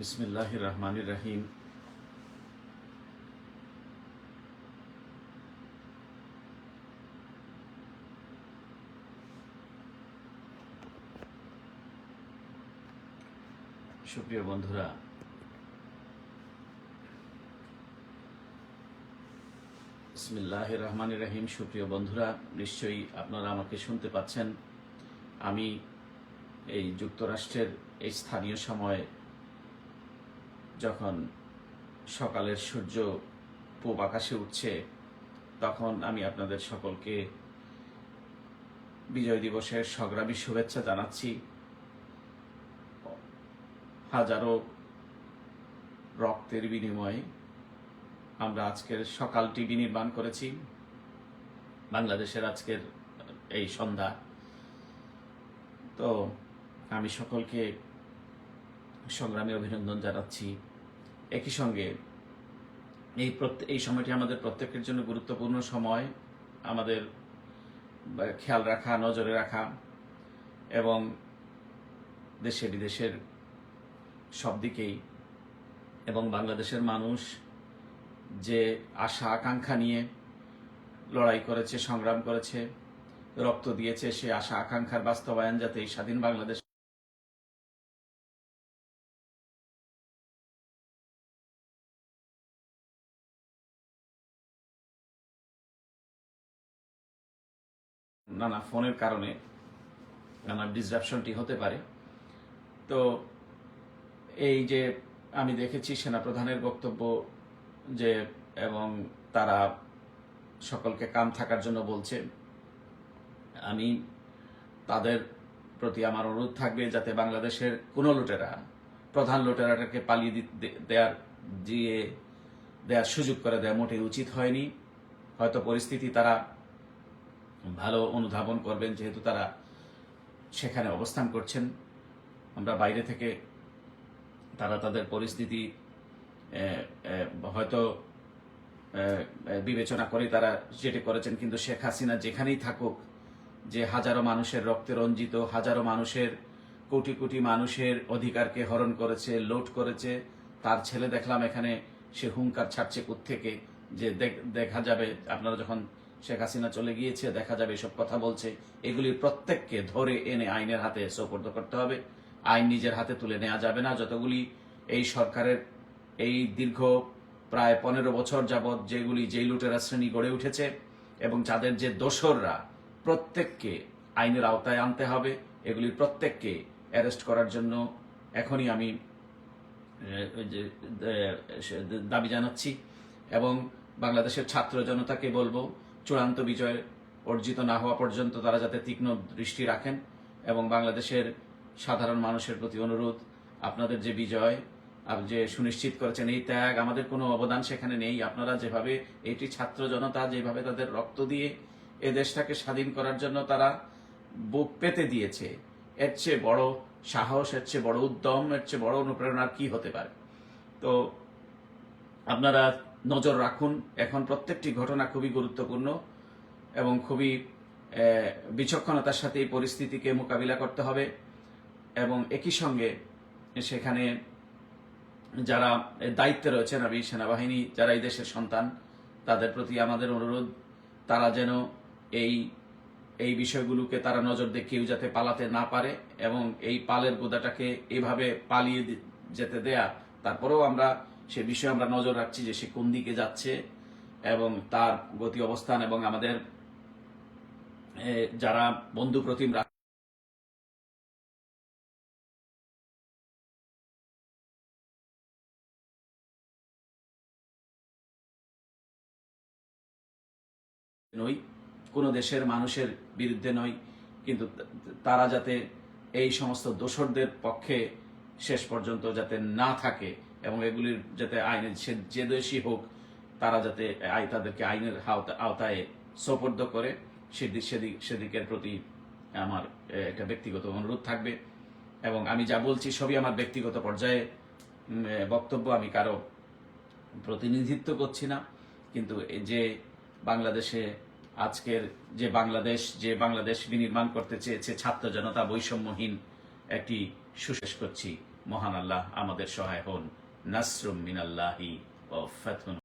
বিসমিল্লাহ রহমান রহিম সুপ্রিয় বন্ধুরা বিসমিল্লাহ রহমান রহিম সুপ্রিয় বন্ধুরা, নিশ্চয়ই আপনারা আমাকে শুনতে পাচ্ছেন। আমি এই যুক্তরাষ্ট্রের এই স্থানীয় সময়ে যখন সকালের সূর্য পূব আকাশে উঠছে, তখন আমি আপনাদের সকলকে বিজয় দিবসের সংগ্রামী শুভেচ্ছা জানাচ্ছি। হাজারো রক্তের বিনিময়ে আমরা আজকের সকালটি বিনির্মাণ করেছি। বাংলাদেশের আজকের এই সন্ধ্যা। তো আমি সকলকে সংগ্রামী অভিনন্দন জানাচ্ছি। একই সঙ্গে এই এই সময়টি আমাদের প্রত্যেকের জন্য গুরুত্বপূর্ণ সময়। আমাদের খেয়াল রাখা, নজরে রাখা এবং দেশে বিদেশের সব দিকেই এবং বাংলাদেশের মানুষ যে আশা, আকাঙ্ক্ষা নিয়ে লড়াই করেছে, সংগ্রাম করেছে, রক্ত দিয়েছে সে আশা, আকাঙ্ক্ষার বাস্তবায়ন যাতে এই স্বাধীন বাংলাদেশ নানা ফোনের কারণে নানা ডিসরাপশনটি হতে পারে। তো এই যে আমি দেখেছি সেনাপ্রধানের বক্তব্য যে, এবং তারা সকলকে কাম থাকার জন্য বলছে, আমি তাদের প্রতি আমার অনুরোধ থাকবে যাতে বাংলাদেশের কোনো লুটেরা, প্রধান লুটেরাটাকে পালিয়ে দেওয়ার দিয়ে দেওয়ার সুযোগ করে দেওয়া মোটেই উচিত হয়নি। হয়তো পরিস্থিতি তারা ভালো অনুধাবন করবেন যেহেতু তারা সেখানে অবস্থান করছেন। আমরা বাইরে থেকে তারা তাদের পরিস্থিতি হয়তো বিবেচনা করে তারা যেটি করেছেন, কিন্তু শেখ হাসিনা যেখানেই থাকুক, যে হাজারো মানুষের রক্তে রঞ্জিত, হাজারো মানুষের কোটি কোটি মানুষের অধিকারকে হরণ করেছে, লোট করেছে, তার ছেলে দেখলাম এখানে, সে হুঙ্কার ছাড়ছে থেকে যে দেখা যাবে, আপনারা যখন শেখ হাসিনা চলে গিয়েছে, দেখা যাবে এসব কথা বলছে। এগুলির প্রত্যেককে ধরে এনে আইনের হাতে সোপর্দ করতে হবে। আইন নিজের হাতে তুলে নেওয়া যাবে না। যতগুলি এই সরকারের এই দীর্ঘ প্রায় পনেরো বছর যাবৎ যেগুলি যেই লুটেরা শ্রেণি গড়ে উঠেছে এবং যাদের যে দোসররা, প্রত্যেককে আইনের আওতায় আনতে হবে। এগুলির প্রত্যেককে অ্যারেস্ট করার জন্য এখনই আমি দাবি জানাচ্ছি। এবং বাংলাদেশের ছাত্র জনতাকে বলব চূড়ান্ত বিজয় অর্জিত না হওয়া পর্যন্ত তারা যাতে তীক্ষ্ণ দৃষ্টি রাখেন এবং বাংলাদেশের সাধারণ মানুষের প্রতি অনুরোধ, আপনাদের যে বিজয় যে সুনিশ্চিত করেছেন, এই ত্যাগ, আমাদের কোনো অবদান সেখানে নেই। আপনারা যেভাবে, এটি ছাত্র জনতা যেভাবে তাদের রক্ত দিয়ে এ দেশটাকে স্বাধীন করার জন্য তারা বুক পেতে দিয়েছে, এর চেয়ে বড় সাহস, এর চেয়ে বড় উদ্যম, এর চেয়ে বড় অনুপ্রেরণার কি হতে পারে? তো আপনারা নজর রাখুন। এখন প্রত্যেকটি ঘটনা খুবই গুরুত্বপূর্ণ এবং খুবই বিচক্ষণতার সাথে এই পরিস্থিতিকে মোকাবিলা করতে হবে এবং একই সঙ্গে সেখানে যারা দায়িত্বে রয়েছেন আমি সেনাবাহিনী, যারা এই দেশের সন্তান, তাদের প্রতি আমাদের অনুরোধ, তারা যেন এই এই বিষয়গুলোকে তারা নজর দিয়ে কেউ যাতে পালাতে না পারে এবং এই পালের গোদাটাকে এভাবে পালিয়ে যেতে দেয়া, তারপরেও আমরা সে বিষয়ে আমরা নজর রাখছি যে সে কোন দিকে যাচ্ছে এবং তার গতি অবস্থান এবং আমাদের যারা বন্ধু প্রতিম নই, কোনো দেশের মানুষের বিরুদ্ধে নই, কিন্তু তারা যাতে এই সমস্ত দোষরদের পক্ষে শেষ পর্যন্ত যাতে না থাকে এবং এগুলির যাতে আইনের যে দেশই হোক, তারা যাতে আই, তাদেরকে আইনের আওতা- আওতায় সোপর্দ করে, সেদিক সেদিক, সেদিকের প্রতি আমার একটা ব্যক্তিগত অনুরোধ থাকবে। এবং আমি যা বলছি সবই আমার ব্যক্তিগত পর্যায়ে বক্তব্য, আমি কারও প্রতিনিধিত্ব করছি না। কিন্তু যে বাংলাদেশে আজকের যে বাংলাদেশ যে বাংলাদেশ বিনির্মাণ করতে চেয়েছে ছাত্র জনতা বৈষম্যহীন একটি সুশেষ করছি মহান আল্লাহ আমাদের সহায় হন। নাসরুম মিনাল্লাহি ও ফাতহুন